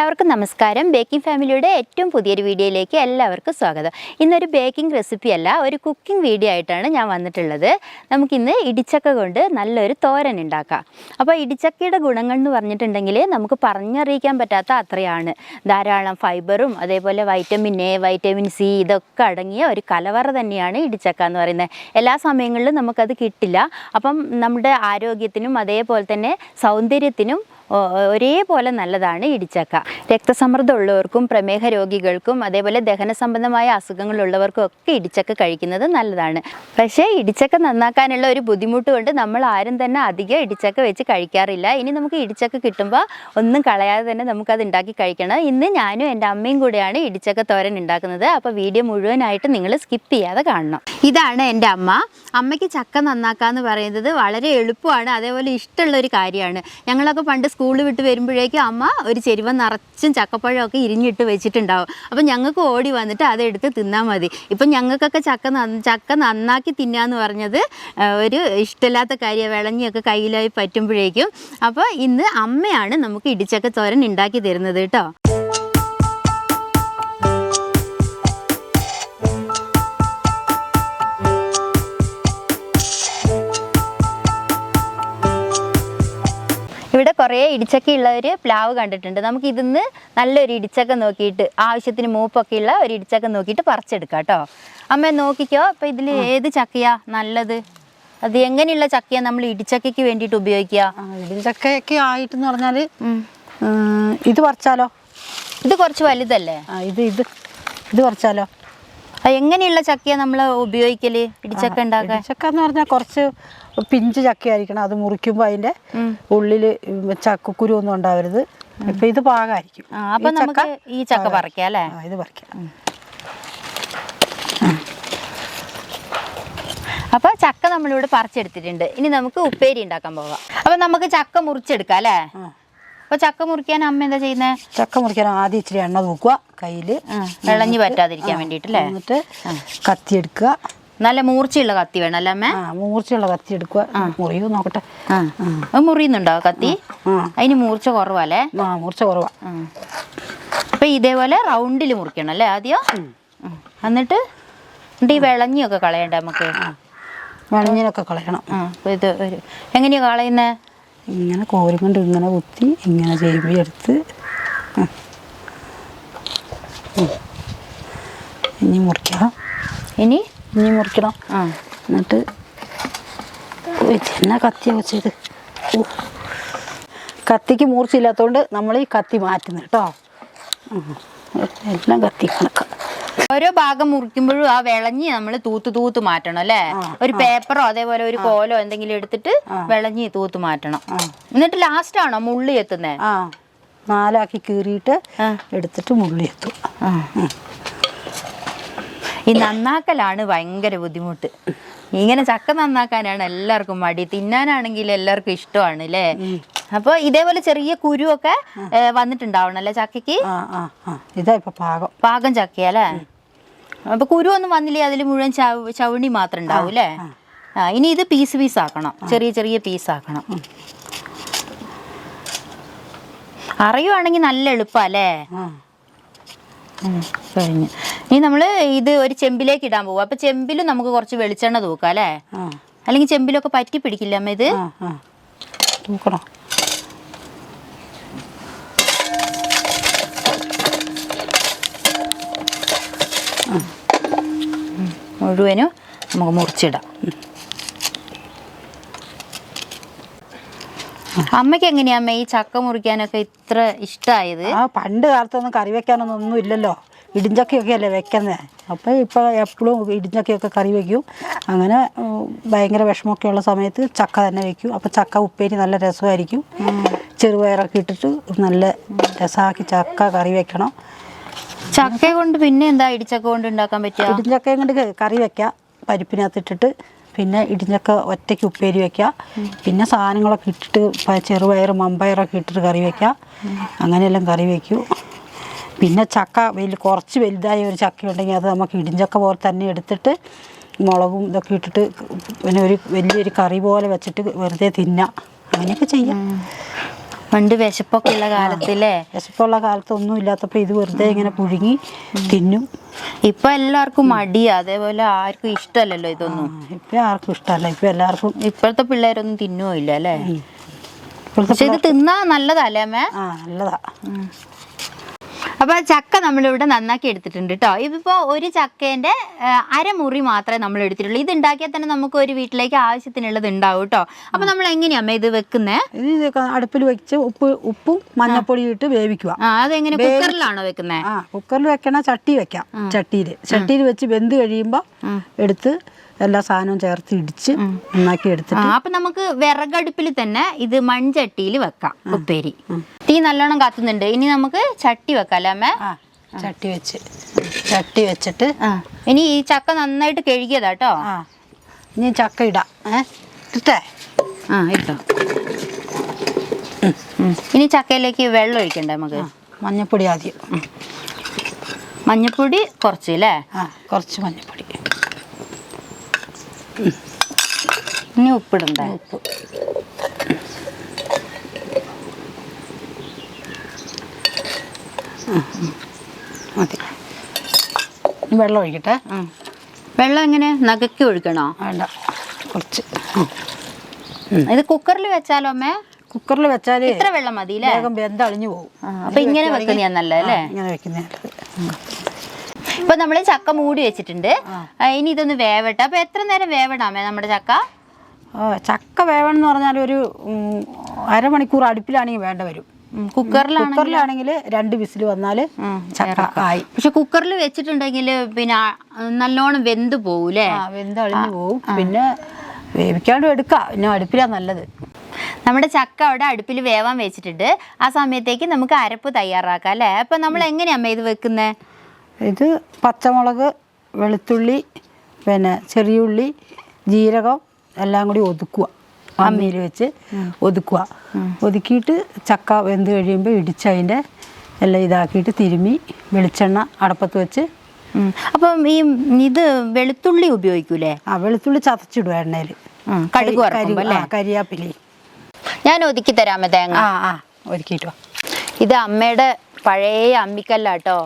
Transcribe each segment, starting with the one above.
എല്ലാവർക്കും നമസ്കാരം. ബേക്കിംഗ് ഫാമിലിയുടെ ഏറ്റവും പുതിയൊരു വീഡിയോയിലേക്ക് എല്ലാവർക്കും സ്വാഗതം. ഇന്നൊരു ബേക്കിംഗ് റെസിപ്പി അല്ല ഒരു കുക്കിംഗ് വീഡിയോ ആയിട്ടാണ് ഞാൻ വന്നിട്ടുള്ളത്. നമുക്കിന്ന് ഇടിച്ചക്ക കൊണ്ട് നല്ലൊരു തോരൻ ഉണ്ടാക്കാം. അപ്പോൾ ഇടിച്ചക്കയുടെ ഗുണങ്ങൾ എന്ന് പറഞ്ഞിട്ടുണ്ടെങ്കിൽ നമുക്ക് പറഞ്ഞറിയിക്കാൻ പറ്റാത്ത അത്രയാണ്. ധാരാളം ഫൈബറും അതേപോലെ വൈറ്റമിൻ എ വൈറ്റമിൻ സി ഇതൊക്കെ അടങ്ങിയ ഒരു കലവറ തന്നെയാണ് ഇടിച്ചക്ക എന്ന് പറയുന്നത്. എല്ലാ സമയങ്ങളിലും നമുക്കത് കിട്ടില്ല. അപ്പം നമ്മുടെ ആരോഗ്യത്തിനും അതേപോലെ തന്നെ സൗന്ദര്യത്തിനും ഒരേപോലെ നല്ലതാണ് ഇടിച്ചക്ക. രക്തസമ്മർദ്ദം ഉള്ളവർക്കും പ്രമേഹ രോഗികൾക്കും അതേപോലെ ദഹന സംബന്ധമായ അസുഖങ്ങളുള്ളവർക്കും ഒക്കെ ഇടിച്ചക്ക കഴിക്കുന്നത് നല്ലതാണ്. പക്ഷേ ഇടിച്ചക്ക നന്നാക്കാനുള്ള ഒരു ബുദ്ധിമുട്ട് കൊണ്ട് നമ്മൾ ആരും തന്നെ അധികം ഇടിച്ചക്ക വെച്ച് കഴിക്കാറില്ല. ഇനി നമുക്ക് ഇടിച്ചക്ക കിട്ടുമ്പോൾ ഒന്നും കളയാതെ തന്നെ നമുക്കത് ഉണ്ടാക്കി കഴിക്കണം. ഇന്ന് ഞാനും എന്റെ അമ്മയും കൂടെയാണ് ഇടിച്ചക്ക തോരൻ ഉണ്ടാക്കുന്നത്. അപ്പോൾ വീഡിയോ മുഴുവനായിട്ട് നിങ്ങൾ സ്കിപ്പ് ചെയ്യാതെ കാണണം. ഇതാണ് എന്റെ അമ്മ. അമ്മയ്ക്ക് ചക്ക നന്നാക്കാന്ന് പറയുന്നത് വളരെ എളുപ്പമാണ്. അതേപോലെ ഇഷ്ടമുള്ള ഒരു കാര്യമാണ്. ഞങ്ങളൊക്കെ പണ്ട് സ്കൂളിൽ വിട്ട് വരുമ്പോഴേക്കും അമ്മ ഒരു ചെരുവ നിറച്ചും ചക്കപ്പഴമൊക്കെ ഇരിഞ്ഞിട്ട് വെച്ചിട്ടുണ്ടാവും. അപ്പം ഞങ്ങൾക്ക് ഓടി വന്നിട്ട് അതെടുത്ത് തിന്നാൽ മതി. ഇപ്പം ഞങ്ങൾക്കൊക്കെ ചക്ക ചക്ക നന്നാക്കി തിന്നാന്ന് പറഞ്ഞത് ഒരു ഇഷ്ടമില്ലാത്ത കാര്യം വിളഞ്ഞൊക്കെ കയ്യിലായി പറ്റുമ്പോഴേക്കും. അപ്പോൾ ഇന്ന് അമ്മയാണ് നമുക്ക് ഇടിച്ചക്ക തോരൻ ഉണ്ടാക്കി തരുന്നത് കേട്ടോ. ഇവിടെ കുറേ ഇടിച്ചക്ക ഒരു പ്ലാവ് കണ്ടിട്ടുണ്ട്. നമുക്ക് ഇതിന്ന് നല്ലൊരു ഇടിച്ചക്ക നോക്കിയിട്ട് ആവശ്യത്തിന് മൂപ്പൊക്കെ ഉള്ള ഒരു ഇടിച്ചക്ക നോക്കിയിട്ട് പറിച്ചെടുക്കാം കേട്ടോ അമ്മ നോക്കിക്കോ. അപ്പം ഇതിൽ ഏത് ചക്കയാ നല്ലത്? അത് എങ്ങനെയുള്ള ചക്കയാ നമ്മൾ ഇടിച്ചക്കയ്ക്ക് വേണ്ടിയിട്ട് ഉപയോഗിക്കുക? ഇടിച്ചക്കയൊക്കെ ആയിട്ടെന്ന് പറഞ്ഞാൽ ഇത് പറിച്ചാലോ? ഇത് കുറച്ച് വലുതല്ലേ? ഇത് ഇത് ഇത് പറിച്ചാലോ? എങ്ങനെയുള്ള ചക്കയാ നമ്മൾ ഉപയോഗിക്കൽ? ഇടിച്ചക്ക ഉണ്ടാക്കാൻ? ചക്ക എന്ന് പറഞ്ഞാൽ കുറച്ച് പിഞ്ച് ചക്കയായിരിക്കണം. അത് മുറിക്കുമ്പോൾ അതിന്റെ ഉള്ളിൽ ചക്കക്കുരു ഒന്നും ഉണ്ടാവരുത്. അപ്പൊ ഇത് പാകായിരിക്കും. അപ്പൊ നമുക്ക് ഈ ചക്ക പറിക്കാം അല്ലേ? ഇത് പറിക്കാം. അപ്പൊ ചക്ക നമ്മളിവിടെ പറിച്ചെടുത്തിട്ടുണ്ട്. ഇനി നമുക്ക് ഉപ്പേരി ഉണ്ടാക്കാൻ പോകാം അപ്പൊ നമുക്ക് ചക്ക മുറിച്ചെടുക്കാം അല്ലേ. അപ്പൊ ചക്ക മുറിക്കാൻ അമ്മ എന്താ ചെയ്യുന്നത് ചക്ക മുറിക്കാൻ ആദ്യം ഇച്ചിരി എണ്ണ തൂക്കുക കയ്യിൽ ഇളഞ്ഞു പറ്റാതിരിക്കാൻ വേണ്ടിട്ടല്ലേ എന്നിട്ട് കത്തി എടുക്കുക. നല്ല മൂർച്ചയുള്ള കത്തി വേണം അല്ലേ അമ്മ? മൂർച്ചയുള്ള കത്തി എടുക്കുക. മുറിയോ നോക്കട്ടെ. മുറിയുന്നുണ്ടോ കത്തി? അതിന് മൂർച്ച കുറവല്ലേ മൂർച്ച കുറവാ. അപ്പൊ ഇതേപോലെ റൗണ്ടിൽ മുറിക്കണം അല്ലേ ആദ്യം? എന്നിട്ട് എന്നിട്ട് ഈ വിളഞ്ഞിയൊക്കെ കളയണ്ടേ നമുക്ക്? വെളഞ്ഞിനൊക്കെ കളയണം. ഇത് എങ്ങനെയാ കളയുന്നേ? ഇങ്ങനെ കോരും കൊണ്ട് ഇങ്ങനെ കുത്തി ഇങ്ങനെ ചേമ്പി എടുത്ത്. ഇനി മുറിക്കണം. ഇനി? ഇനി മുറിക്കണം. ആ. എന്നിട്ട് എന്നാ കത്തിയാ വെച്ചത്? കത്തിക്ക് മൂർച്ചയില്ലാത്തതുകൊണ്ട് നമ്മൾ ഈ കത്തി മാറ്റുന്നു കേട്ടോ. എല്ലാം കത്തി കണക്കാം. ഓരോ ഭാഗം മുറിക്കുമ്പോഴും ആ വിളഞ്ഞി നമ്മൾ തൂത്ത് തൂത്ത് മാറ്റണം അല്ലേ? ഒരു പേപ്പറോ അതേപോലെ ഒരു കോലോ എന്തെങ്കിലും എടുത്തിട്ട് വിളഞ്ഞി തൂത്ത് മാറ്റണം. എന്നിട്ട് ലാസ്റ്റ് ആണോ മുള്ളി എത്തുന്നേ? നാലാക്കി കീറിയിട്ട് എടുത്തിട്ട് മുള്ളി എത്തും. ഈ നന്നാക്കലാണ് ഭയങ്കര ബുദ്ധിമുട്ട്. ഇങ്ങനെ ചക്ക നന്നാക്കാനാണ് എല്ലാവർക്കും മടി. തിന്നാനാണെങ്കിൽ എല്ലാവർക്കും ഇഷ്ടമാണ് അല്ലേ? അപ്പൊ ഇതേപോലെ ചെറിയ കുരുവൊക്കെ വന്നിട്ടുണ്ടാവണം അല്ലേ ചക്കയ്ക്ക്? ഇതാ ഇപ്പൊ പാകം. പാകം ചക്കയല്ലേ അപ്പൊ കുരു ഒന്നും വന്നില്ലേ അതിൽ മുഴുവൻ ചവണി മാത്രം ഉണ്ടാവും അല്ലേ ആ ഇനി ഇത് പീസ് പീസ് ആക്കണം. ചെറിയ ചെറിയ പീസ് ആക്കണം. അറിയുവാണെങ്കിൽ നല്ല എളുപ്പല്ലേ അല്ലേ കഴിഞ്ഞു. ഇനി നമ്മൾ ഇത് ഒരു ചെമ്പിലേക്ക് ഇടാൻ പോകും അപ്പൊ ചെമ്പിലും നമുക്ക് കുറച്ച് വെളിച്ചെണ്ണ തൂക്കാം അല്ലേ അല്ലെങ്കിൽ ചെമ്പിലൊക്കെ പറ്റി പിടിക്കില്ല അമ്മ ഇത്? തൂക്കണം. മുഴുവനും നമുക്ക് മുറിച്ചിടാം. അമ്മയ്ക്ക് എങ്ങനെയാ അമ്മ ഈ ചക്ക മുറിക്കാനൊക്കെ ഇത്ര ഇഷ്ടമായത് ആ പണ്ട് കാലത്തൊന്നും കറി വെക്കാനൊന്നും ഒന്നും ഇല്ലല്ലോ. ഇടിഞ്ചക്കയൊക്കെ അല്ലേ വെക്കുന്നത് അപ്പോൾ ഇപ്പോൾ എപ്പോഴും ഇടിഞ്ചക്കയൊക്കെ കറി വെക്കും. അങ്ങനെ ഭയങ്കര വിഷമമൊക്കെ ഉള്ള സമയത്ത് ചക്ക തന്നെ വെക്കും. അപ്പോൾ ചക്ക ഉപ്പേരി നല്ല രസമായിരിക്കും. ചെറുപയറൊക്കെ ഇട്ടിട്ട് നല്ല രസമാക്കി ചക്ക കറി വെക്കണം. ചക്ക കൊണ്ട് പിന്നെ എന്താ ഇടിച്ചക്ക കൊണ്ട് ഉണ്ടാക്കാൻ പറ്റുക? ഇടിച്ചക്ക കൊണ്ട് കറി വെക്കാം. പരിപ്പിനകത്ത് ഇട്ടിട്ട് പിന്നെ ഇടിഞ്ചക്ക ഒറ്റയ്ക്ക് ഉപ്പേരി വെക്കാം. പിന്നെ സാധനങ്ങളൊക്കെ ഇട്ടിട്ട് ചെറുപയർ മമ്പയറൊക്കെ ഇട്ടിട്ട് കറി വെക്കാം. അങ്ങനെയെല്ലാം കറി വെക്കൂ. പിന്നെ ചക്ക വലിയ കുറച്ച് വലുതായ ഒരു ചക്ക ഉണ്ടെങ്കിൽ അത് നമുക്ക് ഇടിഞ്ചക്ക പോലെ തന്നെ എടുത്തിട്ട് മുളകും ഇതൊക്കെ ഇട്ടിട്ട് പിന്നെ ഒരു വലിയൊരു കറി പോലെ വെച്ചിട്ട് വെറുതെ തിന്നാം. അങ്ങനെയൊക്കെ ചെയ്യാം. പണ്ട് വിശപ്പൊക്കെ ഉള്ള കാലത്തില്ലേ വിശപ്പുള്ള കാലത്ത് ഒന്നും ഇല്ലാത്തപ്പോ ഇത് വെറുതെ ഇങ്ങനെ പുഴുങ്ങി തിന്നും. ഇപ്പൊ എല്ലാവർക്കും മടിയാ. അതേപോലെ ആർക്കും ഇഷ്ടമല്ലല്ലോ ഇതൊന്നും. ഇപ്പൊ ആർക്കും ഇഷ്ടമല്ല ഇപ്പൊ എല്ലാവർക്കും ഇപ്പോഴത്തെ പിള്ളേരൊന്നും തിന്നുമില്ല അല്ലേ? പക്ഷെ ഇത് തിന്നാ നല്ലതല്ലേ അമ്മേ? ആ നല്ലതാ. അപ്പൊ ചക്ക നമ്മളിവിടെ നന്നാക്കി എടുത്തിട്ടുണ്ട് കേട്ടോ ഇതിപ്പോ ഒരു ചക്കേന്റെ ആ, അരമുറി മാത്രമേ നമ്മൾ എടുത്തിട്ടുള്ളൂ. ഇത് ഉണ്ടാക്കിയാൽ തന്നെ നമുക്ക് ഒരു വീട്ടിലേക്ക് ആവശ്യത്തിനുള്ളത് ഉണ്ടാവും കേട്ടോ അപ്പൊ നമ്മൾ എങ്ങനെയാ ഇത് വെക്കുന്നത് ഇത് അടുപ്പിൽ വെച്ച് ഉപ്പ് ഉപ്പും മഞ്ഞപ്പൊടിയും ഇട്ട് വേവിക്കുക. അതെങ്ങനെ കുക്കറിലാണോ വെക്കുന്നത് ആ കുക്കറിൽ വെക്കണ ചട്ടി വെക്കാം ചട്ടിയിൽ ചട്ടിയിൽ വെച്ച് വെന്ത് കഴിയുമ്പോൾ എടുത്ത് എല്ലാ സാധനവും ചേർത്ത് ഇടിച്ച് നന്നാക്കി എടുത്തിട്ട് അപ്പൊ നമുക്ക് വിറകടുപ്പിൽ തന്നെ ഇത് മൺചട്ടിയിൽ വെക്കാം ഉപ്പേരി. തീ നല്ലോണം കത്തുന്നുണ്ട്. ഇനി നമുക്ക് ചട്ടി വെക്കാം അല്ലേ അമ്മേ ചട്ടി വെച്ച്. ചട്ടി വെച്ചിട്ട് ഇനി ഈ ചക്ക നന്നായിട്ട് കഴുകിയതാ കേട്ടോ ഇനി ചക്ക ഇടാം. ഇട്ടേ ആ ഇട്ടോ. ഇനി ചക്കയിലേക്ക് വെള്ളം ഒഴിക്കണ്ടേ നമുക്ക്? മഞ്ഞപ്പൊടി ആദ്യം. മഞ്ഞപ്പൊടി കുറച്ച് അല്ലേ കുറച്ച് മഞ്ഞപ്പൊടി. ഇനി ഉപ്പിടണ്ടേ? ഉപ്പ്. മതി. വെള്ളം ഒഴിക്കട്ടെ. വെള്ളം എങ്ങനെ? നകക്കി ഒഴിക്കണോ വേണ്ട. കുറച്ച്. ഇത് കുക്കറിൽ വെച്ചാലോ അമ്മേ? കുക്കറിൽ വെച്ചാൽ ഇത്ര വെള്ളം മതി വേഗം വെന്തളിഞ്ഞു പോകും അപ്പൊ ഇങ്ങനെ വെക്കുന്നതാ നല്ലത് അല്ലേ? ഇങ്ങനെ വെക്കുന്ന ഇപ്പൊ നമ്മൾ ചക്ക മൂടി വെച്ചിട്ടുണ്ട്. ഇനി ഇതൊന്ന് വേവട്ടെ. അപ്പൊ എത്ര നേരം വേവണമേ നമ്മുടെ ചക്ക? ചക്ക വേവണം എന്ന് പറഞ്ഞാൽ ഒരു അരമണിക്കൂർ അടുപ്പിലാണെങ്കിൽ വേണ്ട വരും. കുക്കറിലാണെങ്കിൽ? രണ്ട് വിസിൽ വന്നാൽ ചക്ക ആയി. പക്ഷെ കുക്കറിൽ വെച്ചിട്ടുണ്ടെങ്കിൽ പിന്നെ നല്ലോണം വെന്ത് പോകൂലേ വെന്ത് അളിഞ്ഞു പോവും. പിന്നെ വേവിക്കാണ്ട് എടുക്കാം. പിന്നെ അടുപ്പിലാണ് നല്ലത്. നമ്മുടെ ചക്ക അവിടെ അടുപ്പിൽ വേവാൻ വെച്ചിട്ടുണ്ട്. ആ സമയത്തേക്ക് നമുക്ക് അരപ്പ് തയ്യാറാക്കാം അല്ലേ? അപ്പൊ നമ്മൾ എങ്ങനെയാ അമ്മ ഇത് വെക്കുന്നത് ഇത് പച്ചമുളക് വെളുത്തുള്ളി പിന്നെ ചെറിയുള്ളി ജീരകം എല്ലാം കൂടി ഒതുക്കുക. അമ്മിയിൽ വെച്ച് ഒതുക്കുക. ഒതുക്കിയിട്ട് ചക്ക വെന്ത് കഴിയുമ്പോൾ ഇടിച്ചതിന്റെ എല്ലാം ഇതാക്കിയിട്ട് തിരുമ്മി വെളിച്ചെണ്ണ അടപ്പത്ത് വെച്ച്. അപ്പം ഈ ഇത് വെളുത്തുള്ളി ഉപയോഗിക്കൂലേ? ആ വെളുത്തുള്ളി ചതച്ചിടുക എണ്ണയിൽ. കടുക് കരിയാപ്പിലി. ഞാൻ ഒതുക്കി തരാമേ തേങ്ങ. ആ ആ ഒരുക്കിയിട്ട് ഇത് അമ്മയുടെ പഴയ അമ്മിക്കല്ലാട്ടോ?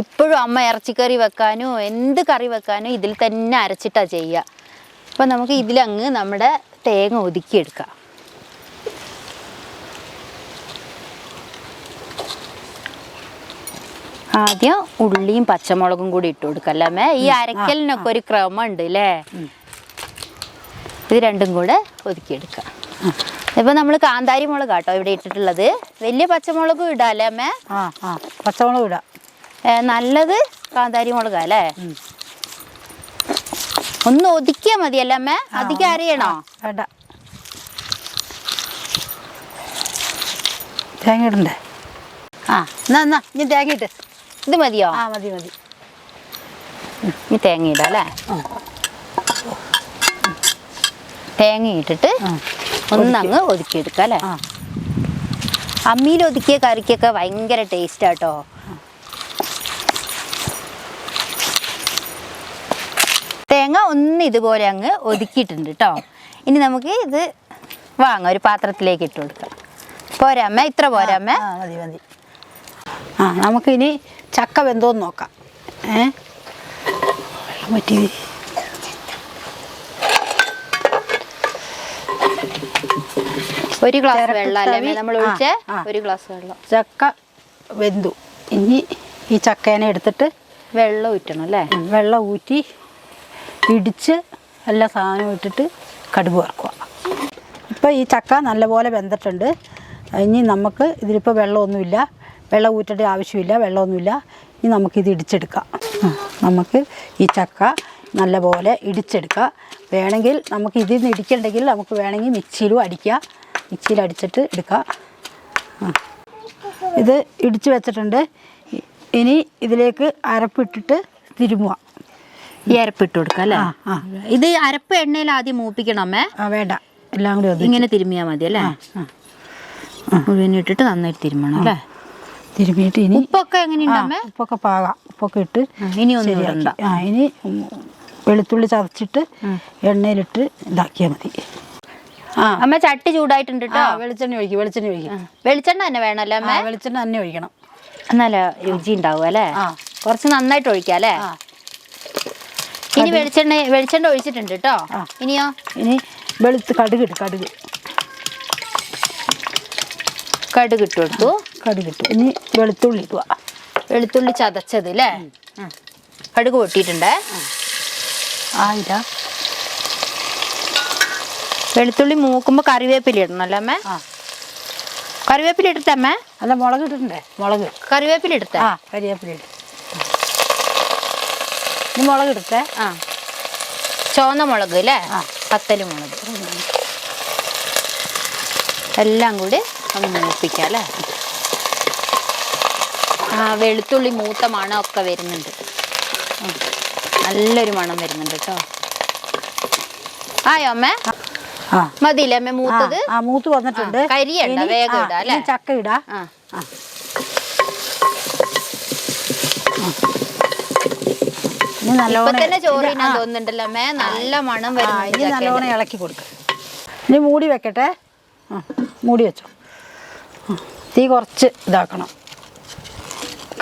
ഇപ്പോഴും അമ്മ ഇറച്ചിക്കറി വെക്കാനോ എന്ത് കറി വെക്കാനോ ഇതിൽ തന്നെ അരച്ചിട്ടാ ചെയ്യുക. അപ്പം നമുക്ക് ഇതിലങ്ങ് നമ്മുടെ തേങ്ങ ഒതുക്കിയെടുക്കാം. ആദ്യം ഉള്ളിയും പച്ചമുളകും കൂടി ഇട്ട് കൊടുക്കല്ലേ അമ്മേ? ഈ അരക്കലിനൊക്കെ ഒരു ക്രമം ഉണ്ട് അല്ലേ? ഇത് രണ്ടും കൂടെ ഒതുക്കിയെടുക്കാം. ഇപ്പൊ നമ്മൾ കാന്താരി മുളക് കേട്ടോ ഇവിടെ ഇട്ടിട്ടുള്ളത്. വലിയ പച്ചമുളകും ഇടാം അല്ലേ അമ്മേ? പച്ചമുളക് ഇടാം. നല്ലത് കാന്താരി മുളക് അല്ലേ? ഒന്ന് ഒതുക്കിയാ മതിയല്ലേ അമ്മ? അധികം അരയണോ വേണ്ട. തേങ്ങ ഇടണ്ടേ? ആ എന്നാ എന്നാ ഇനി തേങ്ങ ഇട്ട്. ഇത് മതിയോ? ആ മതി മതി. ഇനി തേങ്ങ ഇടാം അല്ലേ. തേങ്ങ ഇട്ടിട്ട്. ഒന്നങ്ങ് ഒതുക്കിയെടുക്കാം അല്ലേ? അമ്മിയിൽ ഒതുക്കിയ കറിക്കൊക്കെ ഭയങ്കര ടേസ്റ്റ് ആട്ടോ തേങ്ങ ഒന്ന് ഇതുപോലെ അങ്ങ് ഒതുക്കിയിട്ടുണ്ട് കേട്ടോ ഇനി നമുക്ക് ഇത് വാങ്ങാം. ഒരു പാത്രത്തിലേക്ക് ഇട്ട് കൊടുക്കാം. പോരാമ്മ? ഇത്ര പോരാമ്മ? മതി മതി. ആ നമുക്കിനി ചക്ക വെന്തോന്ന് നോക്കാം. ഏ? പറ്റി ഒരു ഗ്ലാസ് വെള്ളം അല്ലേ നമ്മൾ ഒഴിച്ചേ? ഒരു ഗ്ലാസ് വെള്ളം. ചക്ക വെന്തു. ഇനി ഈ ചക്കേനെ എടുത്തിട്ട് വെള്ളം ഊറ്റണം അല്ലേ? വെള്ളം ഊറ്റി ഇടിച്ച് എല്ലാ സാധനവും ഇട്ടിട്ട് കടുക് വറക്കുക. ഇപ്പോൾ ഈ ചക്ക നല്ലപോലെ വെന്തിട്ടുണ്ട്. ഇനി നമുക്ക് ഇതിലിപ്പോൾ വെള്ളമൊന്നുമില്ല. വെള്ളം ഊറ്റേണ്ട ആവശ്യമില്ല. വെള്ളമൊന്നുമില്ല. ഇനി നമുക്കിത് ഇടിച്ചെടുക്കാം. നമുക്ക് ഈ ചക്ക നല്ലപോലെ ഇടിച്ചെടുക്കുക വേണമെങ്കിൽ നമുക്ക് ഇതിൽ നിന്ന് ഇടിക്കണ്ടെങ്കിൽ നമുക്ക് വേണമെങ്കിൽ മിക്സിയിലും അടിക്കുക മിക്സിയിൽ അടിച്ചിട്ട് എടുക്കുക ഇത് ഇടിച്ച് വെച്ചിട്ടുണ്ട്. ഇനി ഇതിലേക്ക് അരപ്പിട്ടിട്ട് തിരുമുക ഈ അരപ്പിട്ട് കൊടുക്കാം അല്ലേ. ഇത് അരപ്പ് എണ്ണയിൽ ആദ്യം മൂപ്പിക്കണമേ. വേണ്ട. എല്ലാം കൂടി ഇങ്ങനെ തിരുമിയാൽ മതി അല്ലേ? മുഴുവനിട്ടിട്ട് ഇട്ടിട്ട് നന്നായിട്ട് തിരുമണം അല്ലേ? തിരുമിയിട്ട് ഇനി ഉപ്പൊക്കെ എങ്ങനെയുണ്ട് അമ്മേ? ഉപ്പൊക്കെ പാകാം. ഉപ്പൊക്കെ ഇട്ട് ഇനി ഒന്നും. ആ ഇനി വെളുത്തുള്ളി ചതച്ചിട്ട് എണ്ണയിലിട്ട് ഇതാക്കിയാൽ മതി. അമ്മ ചട്ടി ചൂടായിട്ടുണ്ട് കേട്ടോ. വെളിച്ചെണ്ണ ഒഴിക്കും വെളിച്ചെണ്ണ ഒഴിക്കും. വെളിച്ചെണ്ണ തന്നെ വേണമല്ലോ അമ്മ? വെളിച്ചെണ്ണ തന്നെ ഒഴിക്കണം. എന്നാലേ രുചി ഉണ്ടാവും അല്ലേ? കുറച്ച് നന്നായിട്ട് ഒഴിക്കാം അല്ലേ? ഇനി വെളിച്ചെണ്ണ വെളിച്ചെണ്ണ ഒഴിച്ചിട്ടുണ്ട് കേട്ടോ. ഇനിയോ? ഇനി വെളുത്ത് കടുക് ഇട്ട് കടുക്. കടുക് ഇട്ട് കൊടുത്തു. കടുക് ഇട്ടു. ഇനി വെളുത്തുള്ളി ഇടുക. വെളുത്തുള്ളി ചതച്ചത് അല്ലേ. കടുക് പൊട്ടിയിട്ടുണ്ടേ? ആയില്ല വെളുത്തുള്ളി മൂക്കുമ്പോൾ കറിവേപ്പില ഇടണം അല്ലേ അമ്മ? കറിവേപ്പില ഇട്ടിട്ടേ അമ്മ? അല്ല മുളക് ഇട്ടിട്ടുണ്ടേ? മുളക്. കറിവേപ്പില ഇടത്തേ ആ കറിവേപ്പില ഇട്ട് മുളക് എടുത്തേ ആ. ചുവന്ന മുളക് അല്ലേ ആ. പത്തൽ മുളക്. എല്ലാം കൂടി ഒന്ന് മൂപ്പിക്കാം അല്ലേ ആ വെളുത്തുള്ളി മൂത്ത മണം ഒക്കെ വരുന്നുണ്ട്. നല്ലൊരു മണം വരുന്നുണ്ട് കേട്ടോ ആയോ അമ്മേ? മതിയില്ലേ അമ്മ മൂത്തത്? ആ, മൂത്ത് വന്നിട്ടുണ്ട്. കരിയണ്ട, വേഗം ഇടാം, അല്ലേ? ചക്ക ഇടാ. ആ. തന്നെ ചോറ് തോന്നുന്നുണ്ടല്ലോ നല്ല മണം ഇനി നല്ലോണം ഇളക്കി കൊടുക്കുക ഇനി മൂടി വെക്കട്ടെ. ആ, മൂടി വെച്ചോ. തീ കുറച്ച് ഇതാക്കണം.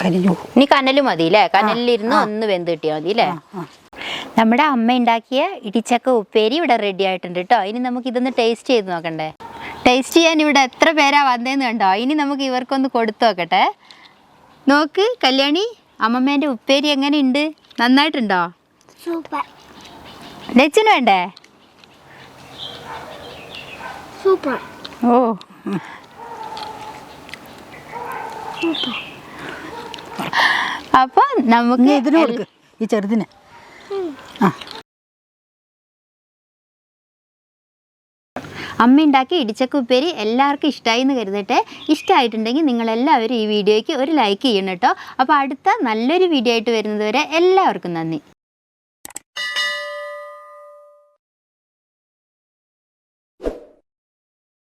കരിഞ്ഞു. ഇനി കനൽ മതി അല്ലേ കനലിലിരുന്ന് ഒന്ന് വെന്ത് കിട്ടിയാൽ മതി അല്ലേ. നമ്മുടെ അമ്മ ഉണ്ടാക്കിയ ഇടിച്ചക്ക ഉപ്പേരി ഇവിടെ റെഡി ആയിട്ടുണ്ട് കേട്ടോ ഇനി നമുക്ക് ഇതൊന്ന് ടേസ്റ്റ് ചെയ്ത് നോക്കണ്ടേ. ടേസ്റ്റ് ചെയ്യാൻ ഇവിടെ എത്ര പേരാ വന്നേന്ന് കണ്ടോ? ഇനി നമുക്ക് ഇവർക്കൊന്ന് കൊടുത്തു നോക്കട്ടെ. നോക്ക് കല്യാണി അമ്മമ്മേന്റെ ഉപ്പേരി എങ്ങനെയുണ്ട് നന്നായിട്ടുണ്ടോ? സൂപ്പർ. ലച്ചിന് വേണ്ടേ? സൂപ്പർ. ഓ. അപ്പൊ നമുക്ക് ഇതിന് കൊടുക്ക്. ഈ ചെറുതിന്. ആ. അമ്മ ഉണ്ടാക്കി ഇടിച്ചക്ക ഉപ്പേരി എല്ലാവർക്കും ഇഷ്ടമായി എന്ന് കരുതട്ടെ. ഇഷ്ടമായിട്ടുണ്ടെങ്കിൽ നിങ്ങളെല്ലാവരും ഈ വീഡിയോയ്ക്ക് ഒരു ലൈക്ക് ചെയ്യണം കേട്ടോ. അപ്പോൾ അടുത്ത നല്ലൊരു വീഡിയോ ആയിട്ട് വരുന്നതുവരെ എല്ലാവർക്കും നന്ദി.